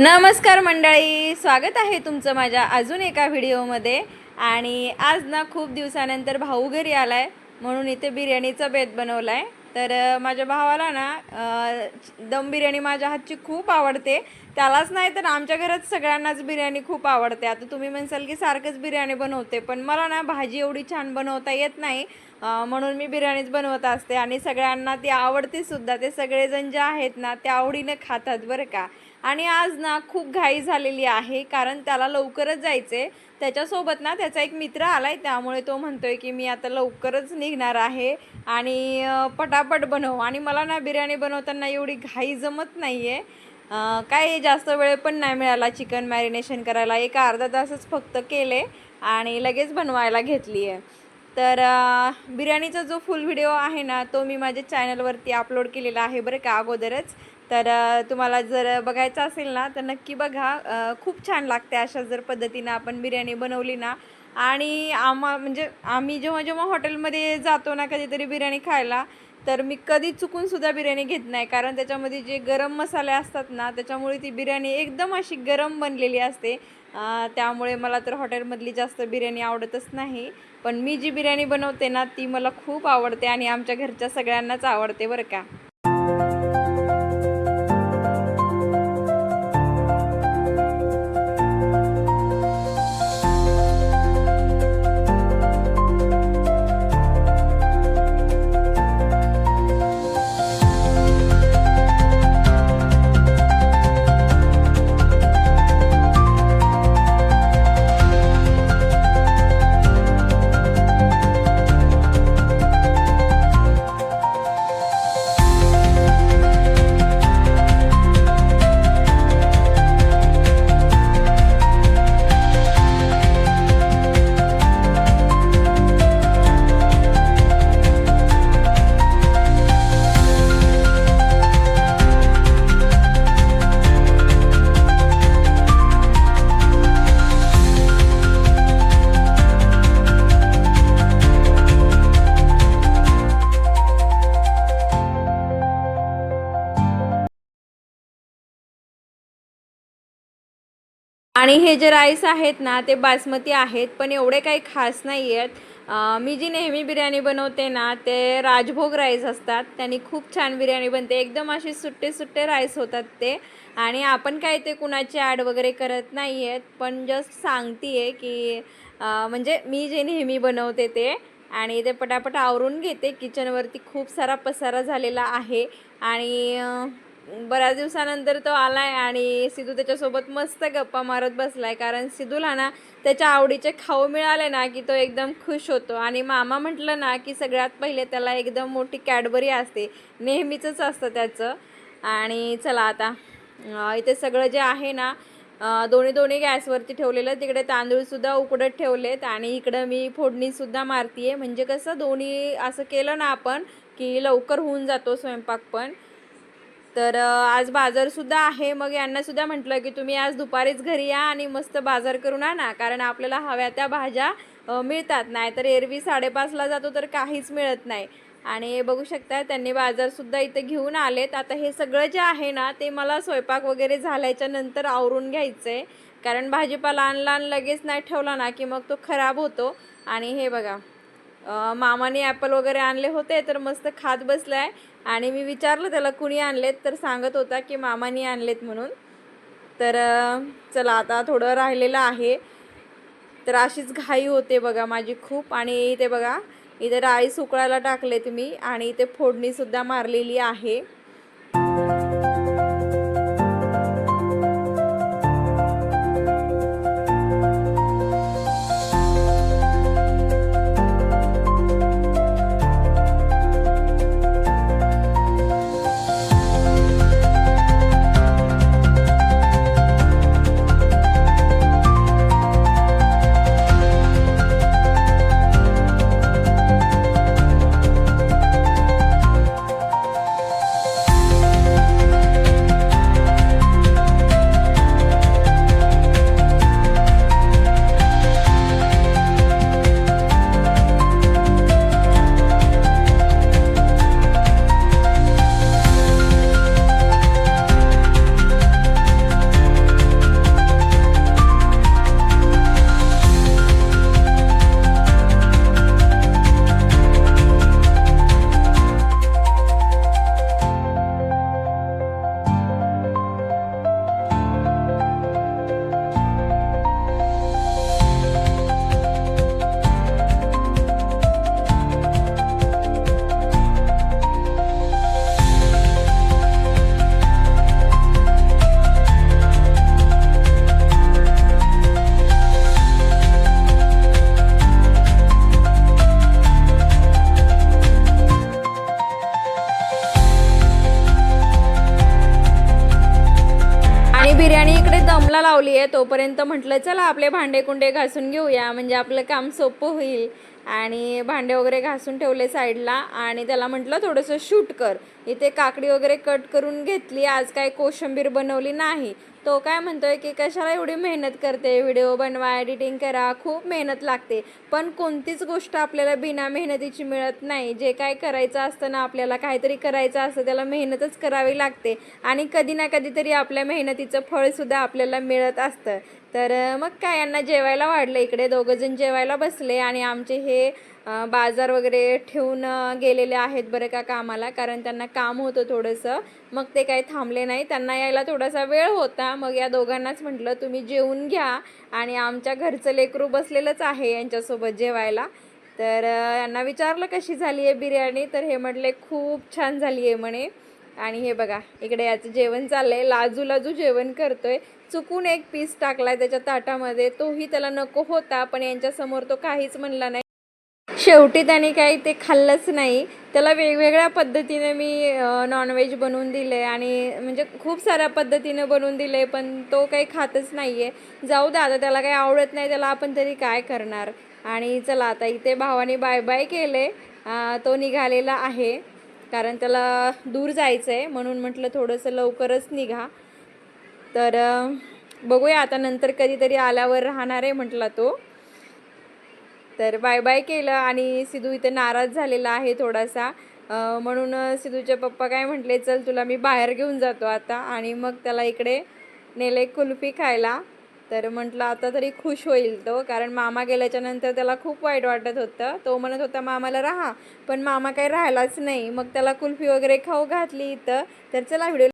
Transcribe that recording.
नमस्कार मंडळी स्वागत आहे तुमचं माझ्या अजून एका व्हिडिओमध्ये. आणि आज ना खूप दिवसानंतर भाऊ घरी आला आहे म्हणून इथे बिर्याणीचा बेत बनवला आहे तर माझ्या भावाला ना दम बिर्याणी माझ्या हातची खूप आवडते. त्यालाच नाही तर आमच्या घरात सगळ्यांनाच बिर्याणी खूप आवडते. आता तुम्ही म्हणसाल की सारखंच बिर्याणी बनवते पण मला ना भाजी एवढी छान बनवता येत नाही. म्हणून मी बिर्याणीच बनवत असते आणि सगळ्यांना ती आवडते सुद्धा. ते सगळेजण जे आहेत ना ते आवडीने खातात बरं का. आणि आज ना खूप घाई झालेली आहे कारण त्याला लवकरच जायचे त्याच्यासोबत ना त्याचा एक मित्र आला आहे त्यामुळे तो म्हणतोय की मी आता लवकरच निघणार आहे आणि पटापट बनव. आणि मला ना बिर्याणी बनवताना एवढी घाई जमत नाही आहे काय जास्त वेळ पण नाही मिळाला चिकन मॅरिनेशन करायला. एक अर्धा तासच फक्त केले आणि लगेच बनवायला घेतली आहे तर बिर्याणीचा जो फुल व्हिडिओ आहे ना तो मी माझ्या चॅनलवरती अपलोड केलेला आहे बरं का अगोदरच. तर तुम्हाला जर बघायचं असेल ना तर नक्की बघा. खूप छान लागते अशा जर पद्धतीनं आपण बिर्याणी बनवली ना. आणि आम्हा म्हणजे आम्ही जेव्हा जेव्हा हॉटेलमध्ये जातो ना कधीतरी बिर्याणी खायला तर मी कधी चुकूनसुद्धा बिर्याणी घेत नाही. कारण त्याच्यामध्ये जे गरम मसाले असतात ना त्याच्यामुळे ती बिर्याणी एकदम अशी गरम बनलेली असते. त्यामुळे मला तर हॉटेलमधली जास्त बिर्याणी आवडतच नाही. पण मी जी बिर्याणी बनवते ना ती मला खूप आवडते आणि आमच्या घरच्या सगळ्यांनाच आवडते बरं का. आणि हे जे राईस आहेत ना ते बासमती आहेत पण एवढे काही खास नाही आहेत. मी जी नेहमी बिर्याणी बनवते ना ते राजभोग राईस असतात. त्यांनी खूप छान बिर्याणी बनते. एकदम असे सुट्टे सुट्टे राईस होतात ते. आणि आपण काय ते कुणाची ॲड वगैरे करत नाही आहेत पण जस्ट सांगते आहे की म्हणजे मी जे नेहमी बनवते ते आणि ते पटापट आवरून घेते. किचनवरती खूप सारा पसारा झालेला आहे. आणि बऱ्याच दिवसानंतर तो आलाय आणि सिद्धू त्याच्यासोबत मस्त गप्पा मारत बसलाय. कारण सिद्धूला ना त्याच्या आवडीचे खाऊ मिळाले ना की तो एकदम खुश होतो. आणि मामा म्हटलं ना की सगळ्यात पहिले त्याला एकदम मोठी कॅडबरी असते. नेहमीचंच असतं त्याचं. आणि चला आता इथे सगळं जे आहे ना दोन्ही दोन्ही गॅसवरती ठेवलेलं. तिकडे तांदूळसुद्धा उकडत ठेवलेत आणि इकडं मी फोडणीसुद्धा मारतीये. म्हणजे कसं दोन्ही असं केलं ना आपण की लवकर होऊन जातो स्वयंपाक पण. तर आज बाजारसुद्धा आहे. मग यांनासुद्धा म्हटलं की तुम्ही आज दुपारीच घरी या आणि मस्त बाजार करून आणा. कारण आपल्याला हव्या त्या भाज्या मिळतात. नाही तर एरवी साडेपाचला जातो तर काहीच मिळत नाही. आणि बघू शकता त्यांनी बाजारसुद्धा इथे घेऊन आलेत. आता हे सगळं जे आहे ना ते मला स्वयंपाक वगैरे झाल्याच्यानंतर आवरून घ्यायचं. आहे कारण भाजीपाला आणला लगेच नाही ठेवला ना की मग तो खराब होतो. आणि हे बघा मामाने ॲपल वगैरे आणले होते तर मस्त खात आहे आणि मी विचारलं त्याला कुणी आणलेत? तर सांगत होता की मामाने आणलेत म्हणून. तर चला आता थोडं राहिलेलं आहे. तर अशीच घाई होते बघा माझी खूप. आणि इथे बघा इथे राईस उकळायला टाकलेत मी आणि इथे फोडणीसुद्धा मारलेली आहे. लावली आहे तोपर्यंत म्हटलं चला आपले भांडे कुंडे घासून घेऊया. म्हणजे आपलं काम सोपं होईल. आणि भांडे वगैरे घासून ठेवले साईडला आणि त्याला म्हटलं थोडंसं शूट कर. इथे काकडी वगैरे कट करून घेतली आज काय कोशिंबीर बनवली नाही. तो काय म्हणतोय की कशाला एवढी मेहनत करते? व्हिडिओ बनवा एडिटिंग करा खूप मेहनत लागते. पण कोणतीच गोष्ट आपल्याला बिना मेहनतीची मिळत नाही. जे काय करायचं असतं ना आपल्याला काहीतरी करायचं असतं त्याला मेहनतच करावी लागते. आणि कधी ना कधीतरी आपल्या मेहनतीचं फळसुद्धा आपल्याला मिळत असतं. तर मग काय यांना जेवायला वाढलं. इकडे दोघंजण जेवायला बसले आणि आमचे हे बाजार वगैरे ठेवून गेलेले आहेत बरं का कामाला कारण त्यांना काम होतं थोडंसं. मग ते काही थांबले नाही. त्यांना यायला थोडासा वेळ होता. मग या दोघांनाच म्हटलं तुम्ही जेवून घ्या. आणि आमच्या घरचं लेकरू बसलेलंच आहे यांच्यासोबत जेवायला. तर यांना विचारलं कशी झाली आहे बिर्याणी? तर हे म्हटले खूप छान झाली आहे म्हणे. आणि हे बघा इकडे याचं जेवण चाललंय. लाजू लाजू जेवण करतोय. चुकून एक पीस टाकलाय त्याच्या ताटामध्ये. तोही त्याला नको होता पण यांच्यासमोर तो काहीच म्हणला नाही. शेवटी त्याने काही ते खाल्लंच नाही. त्याला वेगवेगळ्या पद्धतीने मी नॉनव्हेज बनवून दिले आणि म्हणजे खूप साऱ्या पद्धतीने बनवून दिले पण तो काही खातच नाही आहे जाऊ दे आता त्याला काही आवडत नाही त्याला आपण तरी काय करणार? आणि चला आता इथे भावाने बाय बाय केले तो निघालेला आहे. कारण त्याला दूर जायचं आहे म्हणून म्हटलं थोडंसं लवकरच निघा. तर बघूया आता नंतर कधीतरी आल्यावर राहणार आहे म्हटला तो. तर बाय बाय केलं आणि सिधू इथे नाराज झालेला आहे थोडासा. म्हणून सिधूचे पप्पा काय म्हटले चल तुला मी बाहेर घेऊन जातो आता. आणि मग त्याला इकडे नेले कुल्फी खायला. तर म्हटलं आता तरी खुश होईल तो. कारण मामा गेल्याच्यानंतर त्याला खूप वाईट वाटत होतं. तो म्हणत होता मामाला राहा पण मामा काही राहिलाच नाही. मग त्याला कुल्फी वगैरे खाऊ घातली इथं. तर चला व्हिडिओ